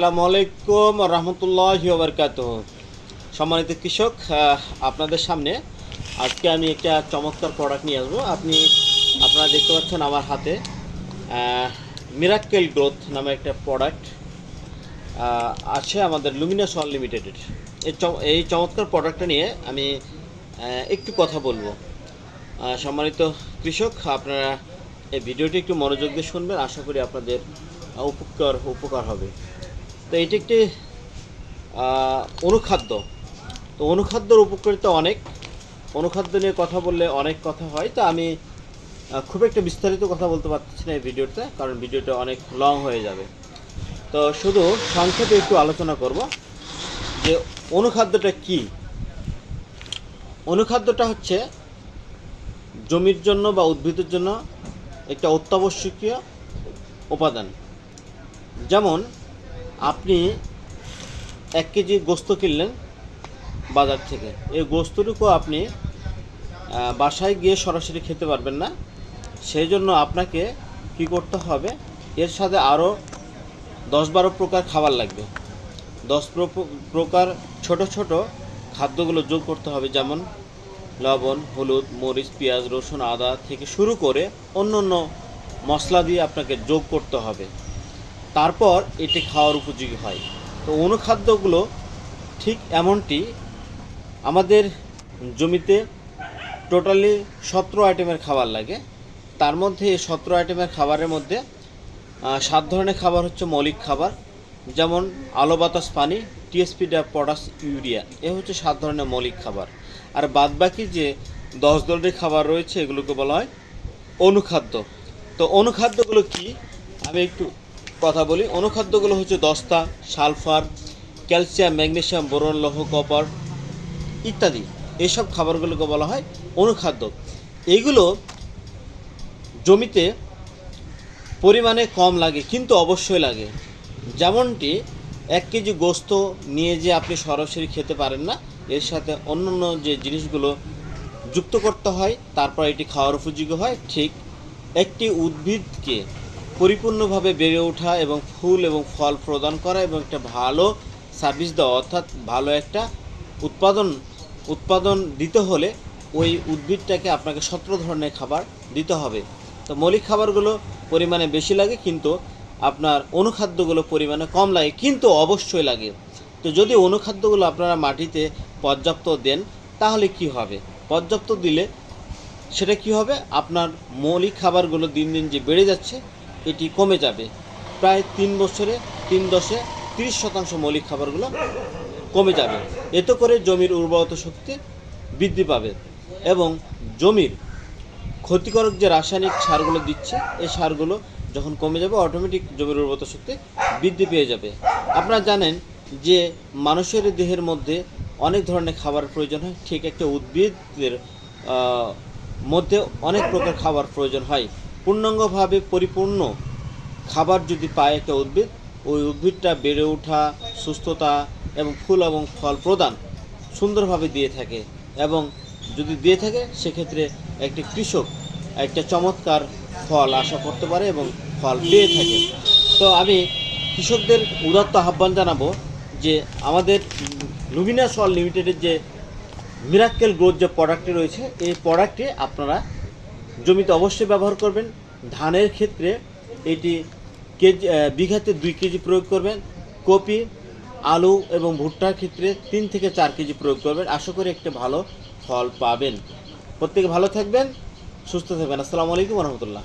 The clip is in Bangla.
আসসালামু আলাইকুম রহমতুল্লাহ বরকাত সম্মানিত কৃষক আপনাদের সামনে আজকে আমি একটা চমৎকার প্রোডাক্ট নিয়ে আসব। আপনি, আপনারা দেখতে পাচ্ছেন আমার হাতে মিরাক্কেল গ্রোথ নামে একটা প্রোডাক্ট আছে আমাদের লুমিনাস আনলিমিটেডের এই চম- এই চমৎকার প্রোডাক্টটা নিয়ে আমি একটু কথা বলব। সম্মানিত কৃষক, আপনারা এই ভিডিওটি একটু মনোযোগ দিয়ে শুনবেন। আশা করি আপনাদের উপকার উপকার হবে। তো এটি একটি অনুখাদ্য। তো অনুখাদ্যর উপকারিতা অনেক। অনুখাদ্য নিয়ে কথা বললে অনেক কথা হয়। তো আমি খুব একটা বিস্তারিত কথা বলতে পারছি না এই ভিডিওতে, কারণ ভিডিওটা অনেক লং হয়ে যাবে। তো শুধু সংক্ষেপে একটু আলোচনা করব যে অনুখাদ্যটা কি। অনুখাদ্যটা হচ্ছে জমির জন্য বা উদ্ভিদের জন্য একটা অত্যাবশ্যকীয় উপাদান। যেমন আপনি এক কেজি গোস্ত কিনলেন বাজার থেকে। এই গোস্তটুকু আপনি বাসায় গিয়ে সরাসরি খেতে পারবেন না। সেই জন্য আপনাকে কি করতে হবে, এর সাথে আরও দশ বারো প্রকার খাবার লাগবে। দশ প্র- প্রকার ছোট ছোট খাদ্যগুলো যোগ করতে হবে, যেমন লবণ, হলুদ, মরিচ, পেঁয়াজ, রসুন, আদা থেকে শুরু করে অন্য অন্য মশলা দিয়ে আপনাকে যোগ করতে হবে। তারপর এটি খাওয়ার উপযোগী হয়। তো অনুখাদ্যগুলো ঠিক এমনটি, আমাদের জমিতে টোটালি সতেরো আইটেমের খাবার লাগে। তার মধ্যে এই সতেরো আইটেমের খাবারের মধ্যে সাত ধরনের খাবার হচ্ছে মৌলিক খাবার, যেমন আলো বাতাস পানি টিএসপি ডা পটাশ ইউরিয়া এ হচ্ছে সাত ধরনের মৌলিক খাবার। আর বাদবাকি যে দশ ধরনের খাবার রয়েছে, এগুলোকে বলা হয় অনুখাদ্য। তো অনুখাদ্যগুলো কি? আমি একটু কথা বলি। অনুখাদ্যগুলো হচ্ছে দস্তা, সালফার, ক্যালসিয়াম, ম্যাগনেশিয়াম, বোরন, লৌহ, কপার ইত্যাদি। এইসব খাবারগুলোকে বলা হয় অনুখাদ্য। এইগুলো জমিতে পরিমাণে কম লাগে, কিন্তু অবশ্যই লাগে। যেমনটি এক কেজি গোস্ত নিয়ে যে আপনি সরাসরি খেতে পারেন না, এর সাথে অন্যান্য যে জিনিসগুলো যুক্ত করতে হয়, তারপর এটি খাওয়ার উপযোগী হয়, ঠিক একটি উদ্ভিদকে পরিপূর্ণভাবে বেড়ে ওঠা এবং ফুল এবং ফল প্রদান করা এবং একটা ভালো সার্ভিস দেওয়া, অর্থাৎ ভালো একটা উৎপাদন উৎপাদন দিতে হলে ওই উদ্ভিদটাকে আপনাকে সতেরো ধরনের খাবার দিতে হবে। তো মৌলিক খাবারগুলো পরিমাণে বেশি লাগে, কিন্তু আপনার অনুখাদ্যগুলো পরিমাণে কম লাগে, কিন্তু অবশ্যই লাগে। তো যদি অনুখাদ্যগুলো আপনারা মাটিতে পর্যাপ্ত দেন, তাহলে কি হবে? পর্যাপ্ত দিলে সেটা কি হবে? আপনার মৌলিক খাবারগুলো দিন দিন যে বেড়ে যাচ্ছে এটি কমে যাবে। প্রায় তিন বছরে, তিন দশে তিরিশ শতাংশ মৌলিক খাবারগুলো কমে যাবে। এতে করে জমির উর্বরতা শক্তি বৃদ্ধি পাবে এবং জমির ক্ষতিকারক যে রাসায়নিক সারগুলো দিচ্ছে এই সারগুলো যখন কমে যাবে অটোমেটিক জমির উর্বরতা শক্তি বৃদ্ধি পেয়ে যাবে। আপনারা জানেন যে মানুষের দেহের মধ্যে অনেক ধরনের খাবার প্রয়োজন হয়। ঠিক একটা উদ্ভিদের মধ্যে অনেক প্রকার খাবার প্রয়োজন হয়। পূর্ণাঙ্গভাবে পরিপূর্ণ খাবার যদি পায় একটা উদ্ভিদ, ওই উদ্ভিদটা বেড়ে ওঠা, সুস্থতা এবং ফুল এবং ফল প্রদান সুন্দরভাবে দিয়ে থাকে এবং যদি দিয়ে থাকে, সেক্ষেত্রে একটি কৃষক একটা চমৎকার ফল আশা করতে পারে এবং ফল পেয়ে থাকে। তো আমি কৃষকদের উদাত্ত আহ্বান জানাব যে আমাদের লুমিনাস অল লিমিটেডের যে মিরাক্কেল গ্রোথ যে প্রোডাক্টটি রয়েছে, এই প্রোডাক্টটি আপনারা জমিতে অবশ্যই ব্যবহার করবেন। ধানের ক্ষেত্রে এটি কেজি বিঘাতে দুই কেজি প্রয়োগ করবেন। কপি, আলু এবং ভুট্টার ক্ষেত্রে তিন থেকে চার কেজি প্রয়োগ করবেন। আশা করি একটি ভালো ফল পাবেন। প্রত্যেকে ভালো থাকবেন, সুস্থ থাকবেন। আসসালামু আলাইকুম রহমতুল্লাহ।